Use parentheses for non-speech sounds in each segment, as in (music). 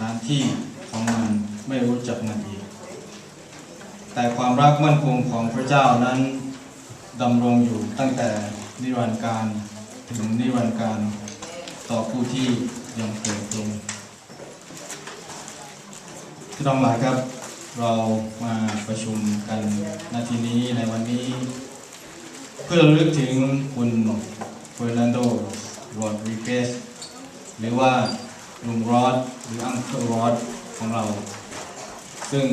ถานที่ของมันไม่รู้จักมันอีก แต่ความรักมั่นคงของพระเจ้านั้นดำรงอยู่ตั้งแต่นิรันดร์การถึงนิรันดร์การต่อผู้ที่ยังเกิดตรงพี่น้องหลายครับเรามาประชุมกันนาทีนี้ในวันนี้ เพื่อระลึกถึงคุณเฟอร์นันโดโรดริเกสหรือว่า ลุงรอดหรืออังเคิลรอดของเรา ซึ่ง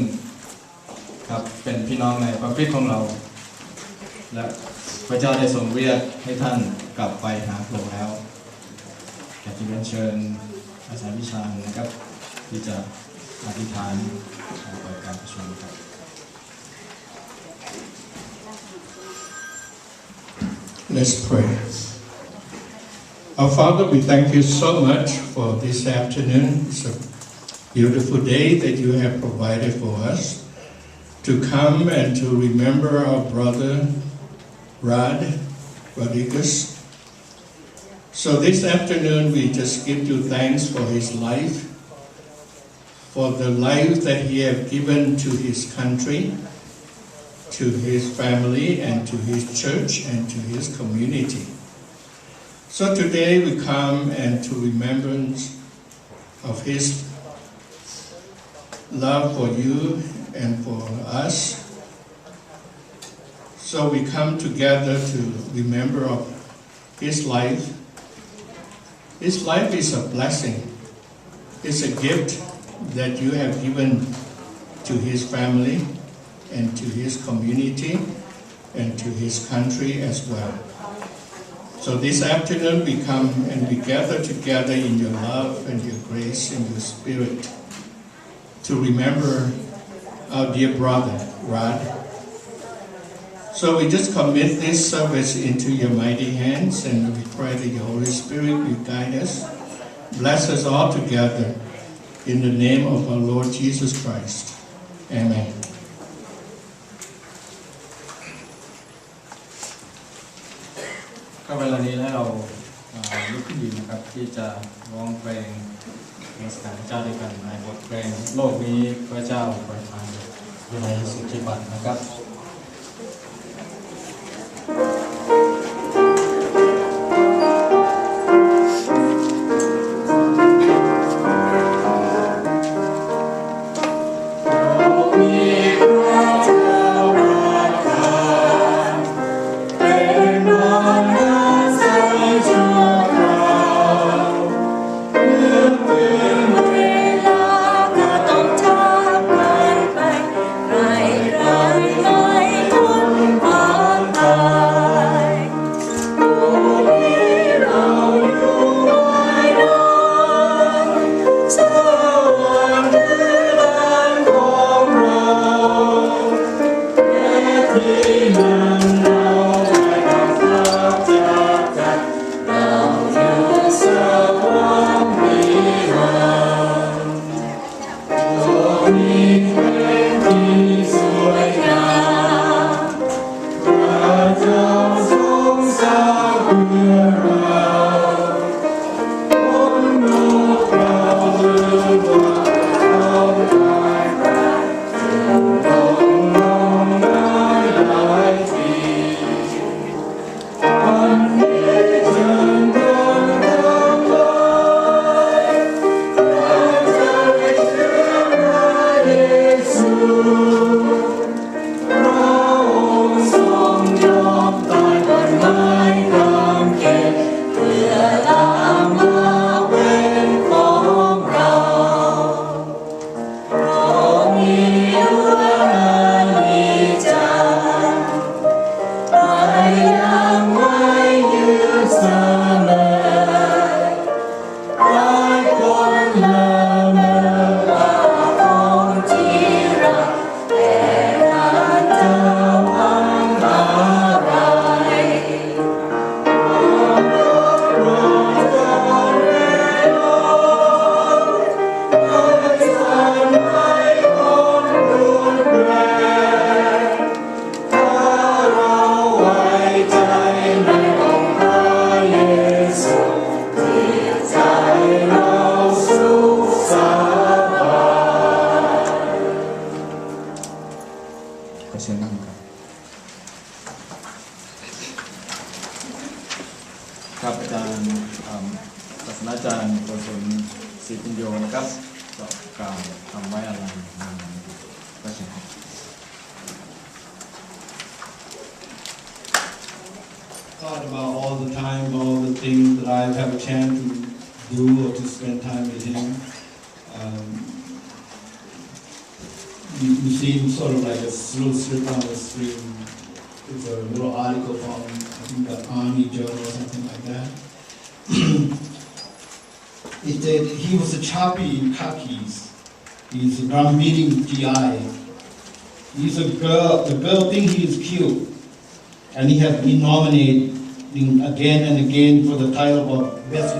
ครับเป็นพี่น้องในพระคริต์ของเรา และพระเจ้าได้ทรงเรียกให้ท่านกลับไปหาพระองค์แล้วอยากจะเรียนเชิญอาจารย์วิชานะครับ ที่จะอธิษฐานเปิดการประชุมครับ Let's pray. Our Father, we thank you so much for this afternoon. It's a beautiful day that you have provided for us to come and to remember our brother Rod Rodriguez. So this afternoon, we just give you thanks for his life, for the life that he has given to his country, to his family and to his church and to his community. So today we come and to remembrance of his love for you and for us. So we come together to remember of his life. His life is a blessing. It's a gift that you have given to his family and to his community and to his country as well. So this afternoon we come and we gather together in your love and your grace and your spirit to remember our dear brother, Rod. So we just commit this service into your mighty hands and we pray that your Holy Spirit will guide us. Bless us all together in the name of our Lord Jesus Christ. Amen. เวลานี้ให้เราลุกขึ้นยืนนะครับที่จะร้องเพลงนมัสการพระเจ้าด้วยกันในบทเพลงโลกนี้พระเจ้าประทานอยู่ในสุทธิบัตรนะครับ Thought about all the time, all the things that I have a chance to do or to spend time with him. Um, you, you see him sort of like a little strip on the screen. It's a little article from I think the Army Journal or something like that. (clears throat) is that he was a choppy in khakis. He's a non-meeting GI. He's a girl, the girl thinks he is cute. And he has been nominated again and again for the title of Best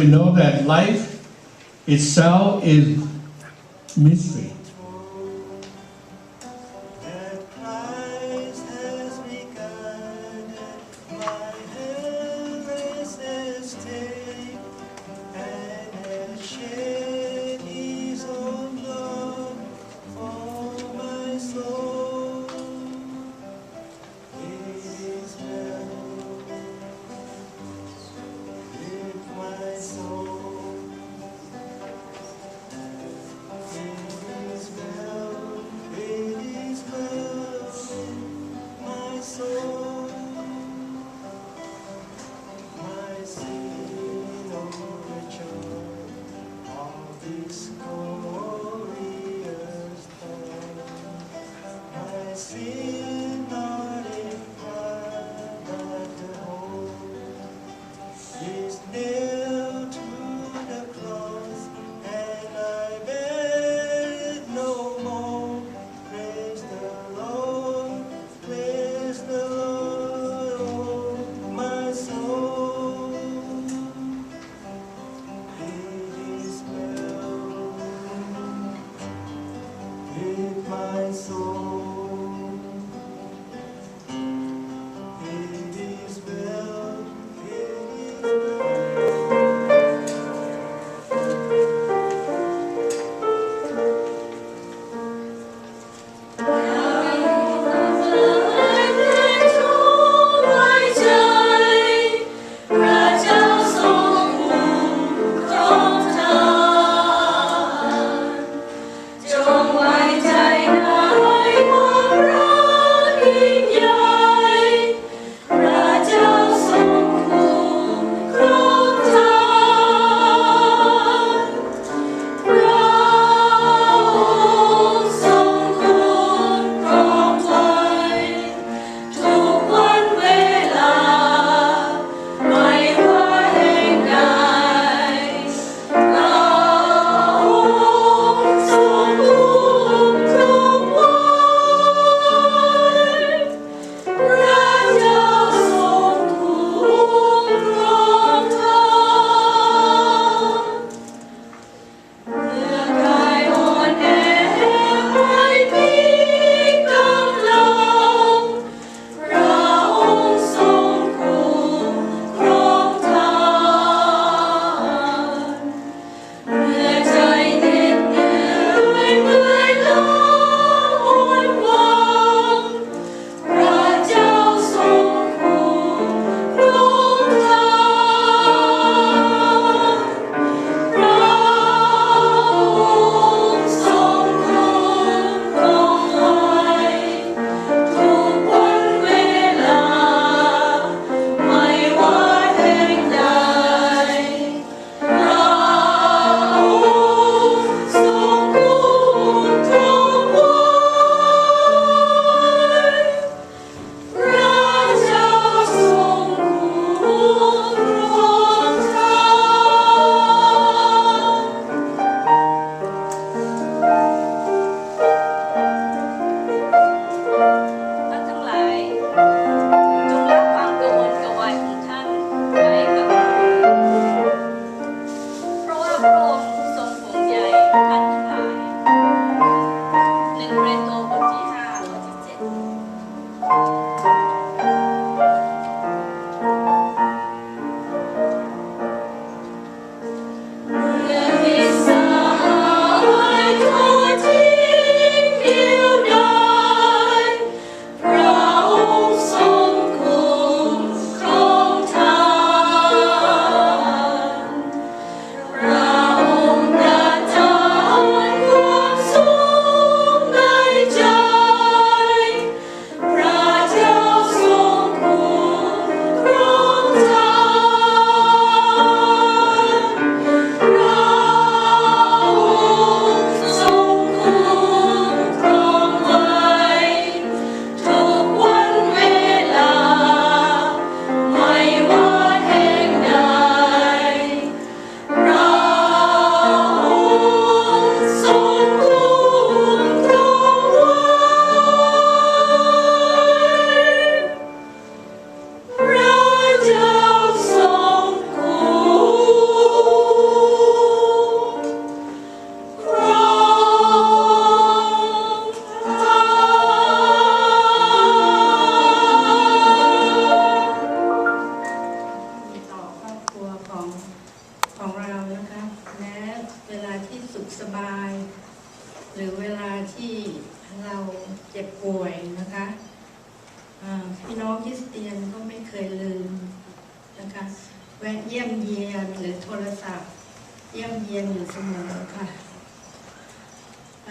we know that life itself is mis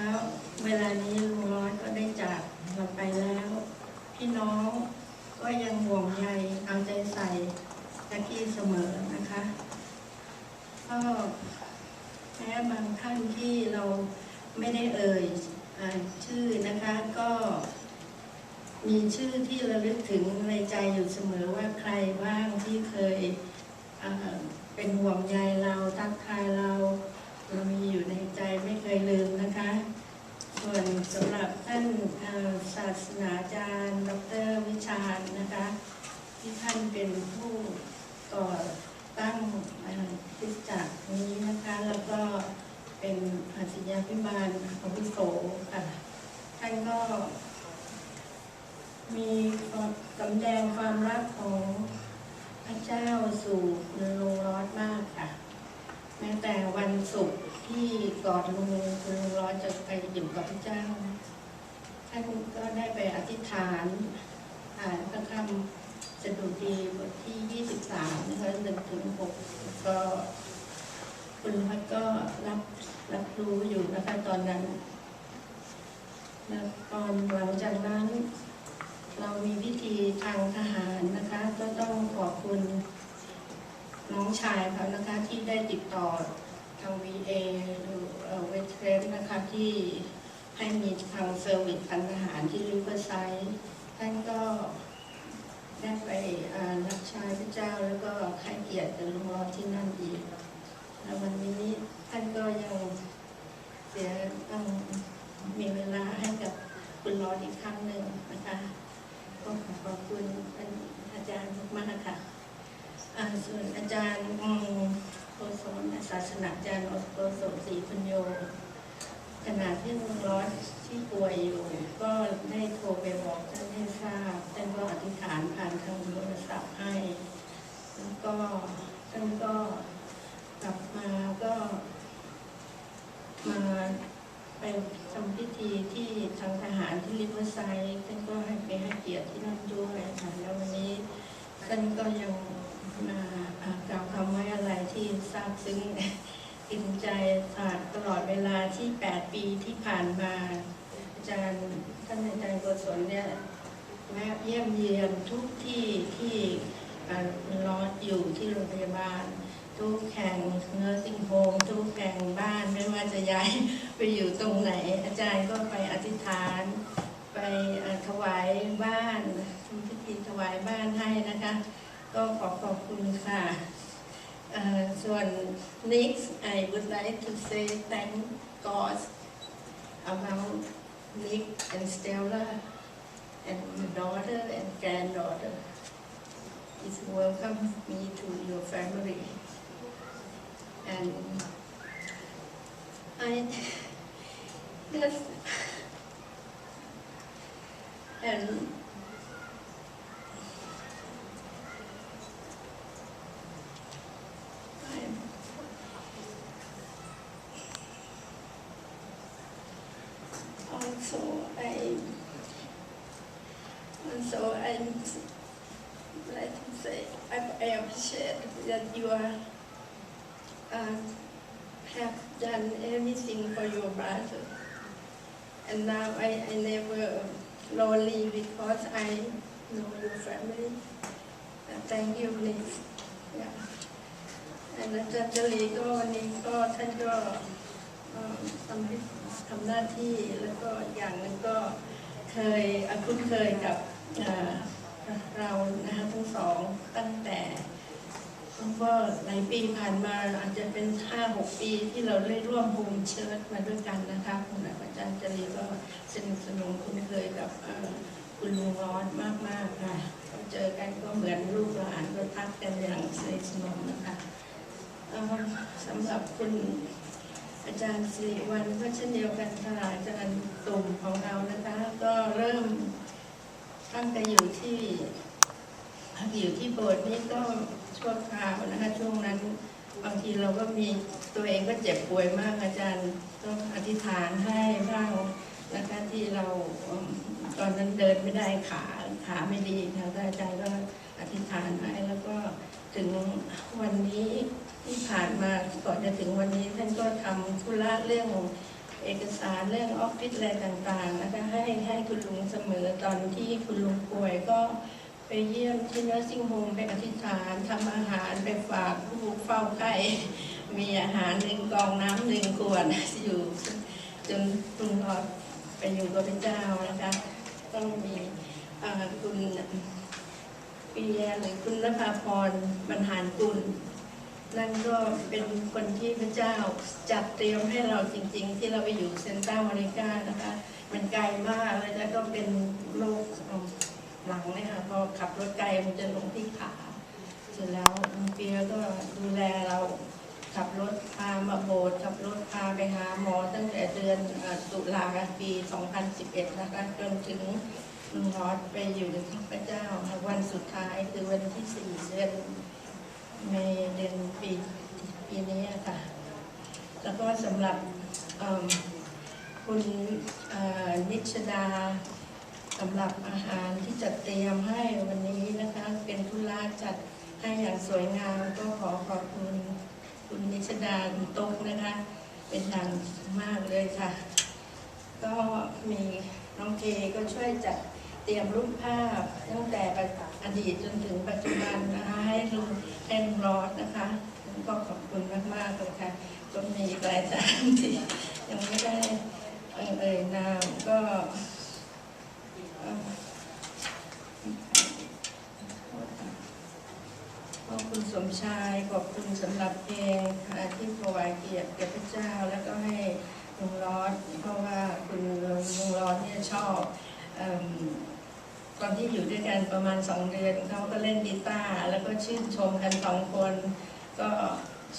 แล้วเวลานี้ลุงร้อยก็ได้จากเราไปแล้ว พี่น้องก็ยังห่วงใยเอาใจใส่ตะกี้เสมอนะคะก็แม้บางท่านที่เราไม่ได้เอ่ยอชื่อนะคะก็มีชื่อที่ระลึกถึงในใจอยู่เสมอว่าใครบ้างที่เคยเอ่อเป็นห่วงใยเรา ทักทายเรา เรามีอยู่ในใจไม่เคยลืมนะคะ ส่วนสำหรับท่านศาสนาจารย์ ดรวิชาญนะคะ ที่ท่านเป็นผู้ก่อตั้งเอ่อคริสตจักรนี้นะคะ แล้วก็เป็นอาศิยาพิบาลขอาวุโสค่ะ ท่านก็ มีสำแดงความรักของพระเจ้าสู่คุณลุงรอดมากค่ะ แม้แต่วันศุกร์ที่ก่อนลุงคุณลุงรอดจะไปอยู่กับพระเจ้า ท่านก็ได้ไปอธิษฐานอ่านพระคำสดุดีบทที่ 23นะคะหนึ่งถึงหกก็คุณพัดก็รับรับรู้อยู่นะคะตอนนั้นแล้วตอนหลังจากนั้น เรามีพิธีทางทหารนะคะ ก็ต้องขอบคุณ น้องชายเขานะคะที่ได้ติดต่อทาง VA หรือเวทเทนนะคะที่ให้มีทางเซอร์วิสพันทหารที่ริเวอร์ไซด์ท่านก็ได้ไปรับใช้พระเจ้าแล้วก็ให้เกียรติกับลุงรอที่นั่นอีก แล้ววันนี้ท่านก็ยังเสียต้องมีเวลาให้กับคุณรออีกครั้งหนึ่งนะคะ ก็ขอขอบคุณอาจารย์มากๆค่ะ ส่วนอาจารย์โกศลศาสนาจารย์โกศลศรีพัญโยขณะที่ลุงร้อนที่ป่วยอยู่ ก็ได้โทรไปบอกท่านให้ทราบท่านก็อธิษฐานผ่านทางโทรศัพท์ให้แล้วก็ท่านก็กลับมาก็มาไปทำพิธีที่ทางทหารที่ริเวอร์ไซด์ท่านก็ให้ไปให้เกียรติที่นั่นด้วยค่ะแล้ววันนี้ท่านก็ยัง กล่าวคำไว้อะไรที่ซาบซึ้งกินใจตลอดเวลาที่ 8 ปีที่ผ่านมา อาจารย์ท่านอาจารย์โกศลเนี่ยแวะเยี่ยมเยียนทุกที่ที่รอดอยู่ที่โรงพยาบาล ทุกแห่งเนื้อสิงโฮมทุกแห่งบ้านไม่ว่าจะย้ายไปอยู่ตรงไหน อาจารย์ก็ไปอธิษฐาน ไปถวายบ้านทำพิธีถวายบ้านให้นะคะ ก็ขอขอบคุณค่ะเอ่อส่วน next I would like to say thank God about Nick and Stella and the daughter and granddaughter is welcome me to your family and I (laughs) just and have done everything for your brother. And now I, I never lonely because I know your family. Uh, thank you, Nick. Yeah. อาจารย์เจรีก็วันนี้ก็ท่านก็ทำให้ทำหน้าที่แล้วก็อย่างนึงก็เคยคุ้นเคยกับเรานะคะทั้งสองตั้งแต่ ก็หลายปีผ่านมาอาจจะเป็นห้าหกปีที่เราได้ร่วมโฮมเชิร์ชมาด้วยกันนะคะคุณอาจารย์จรีก็สนิทสนมคุ้นเคยกับคุณลุงร้อนมากๆค่ะเจอกันก็เหมือนลูกหลานก็ทักกันอย่างสนิทสนมนะคะสำหรับคุณอาจารย์สิริวัลก็เช่นเดียวกันค่ะอาจารย์ตุ่มของเรานะคะก็เริ่มตั้งแต่อยู่ที่พักอยู่ที่โบสถ์นี่ก็ ชั่วคราวนะคะช่วงนั้นบางทีเราก็มีตัวเองก็เจ็บป่วยมากอาจารย์ต้องอธิษฐานให้บ้างนะคะที่เราตอนนั้นเดินไม่ได้ขาขาไม่ดีทางอาจารย์ก็อธิษฐานให้แล้วก็ถึงวันนี้ที่ผ่านมาก่อนจะถึงวันนี้ท่านก็ทำธุระเรื่องเอกสารเรื่องออฟฟิศอะไรต่างๆนะคะให้ให้คุณลุงเสมอตอนที่คุณลุงป่วยก็ ไปเยี่ยมที่น u r ซิ่งโฮมไปอธิษฐานทำอาหารไปฝากลูกเฝ้าไข้มีอาหารหนึ่งกองน้ำหนึ่งขวดอยู่จนคุณรอดไปอยู่กับพระเจ้านะคะต้องมีคุณเปียหรือคุณนภาพรบรรหารกุลนั่นก็เป็นคนที่พระเจ้าจัดเตรียมให้เราจริง ๆ ที่เราไปอยู่เซนต์อเมริกานะคะ มันไกลมากแล้วก็เป็นโรค หลังเนี่ยค่ะพอขับรถไกลมันจะลงที่ขาเสร็จแล้วคุณเปียก็ดูแลเราขับรถพามาโบสถ์ขับรถพาไปหาหมอตั้งแต่เดือนตุลาปี 2011 นะคะจนถึงลุงฮอตไปอยู่กับพระเจ้าวันสุดท้ายคือวันที่ 4 เดือนเมษเดือนปีปีนี้ค่ะ แล้วก็สำหรับคุณนิชดา สำหรับอาหารที่จัดเตรียมให้วันนี้นะคะ เป็นธุระจัดให้อย่างสวยงามก็ขอขอบคุณคุณนิชดาคุณตุ๊กนะคะ เป็นอย่างมากเลยค่ะ ก็มีน้องเคก็ช่วยจัดเตรียมรูปภาพตั้งแต่อดีตจนถึงปัจจุบันนะคะให้ลุงให้ลุงรอดนะคะก็ขอบคุณมากๆเลยค่ะก็มีอีกหลายท่านที่ยังไม่ได้เอ่ยนามก็ ขอบคุณสมชาย ขอบคุณสำหรับเพลงที่ถวายเกียรติแก่พระเจ้า แล้วก็ให้ลุงรอดเพราะว่าคุณลุงรอดเนี่ยชอบอตอนที่อยู่ด้วยกันประมาณสองเดือนเขาก็เล่นกีตาร์แล้วก็ชื่นชมกันสองคน ก็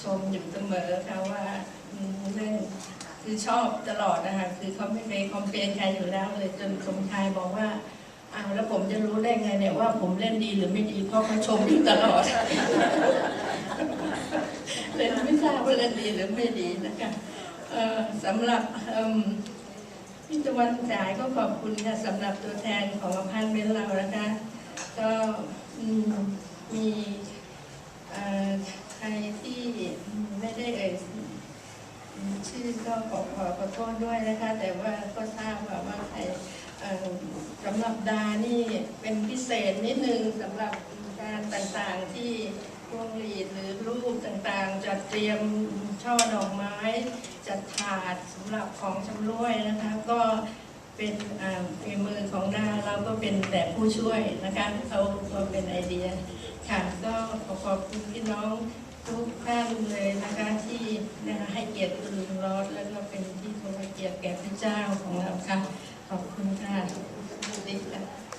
ชมอยู่เสมอค่ะว่าเล่น คือชอบตลอดนะคะคือเขาไม่เคยคอมเพลนใครอยู่แล้วเลยจนสมชายบอกว่าอ้าวแล้วผมจะรู้ได้ไงเนี่ยว่าผมเล่นดีหรือไม่ดีเพราะเขาชมอยู่ตลอดเลยไม่ทราบว่าเล่นดีหรือไม่ดีนะคะเอ่อสำหรับพี่ตะวันฉายก็ขอบคุณค่ะสำหรับตัวแทนของอพาร์ตเมนต์เรานะคะก็อืมมีเอ่อใครที่ไม่ได้เอ่ยชื่อก็ขอขอขอโท ษด้วยนะคะ แต่ว่าก็ทราบว่าว่าใครสำหรับดานี่เป็นพิเศษนิดนึงสำหรับการต่างๆที่พวงหลีดหรือรูปต่างๆ จัดเตรียมช่อดอกไม้ จัดถาดสำหรับของชำร่วยนะคะ ก็เป็นฝีมือของดาเราก็เป็นแต่ผู้ช่วยนะคะเขาก็เป็นไอเดียค่ะก็ขอขอบคุณพี่น้อง ทุกท่านเลยนะคะที่นะคะให้เกียรติคุณลุงรอดแล้วก็เป็นที่ทรงเกียรติแก่พระเจ้าของเราค่ะ ขอบคุณค่ะสวัสดีค่ะ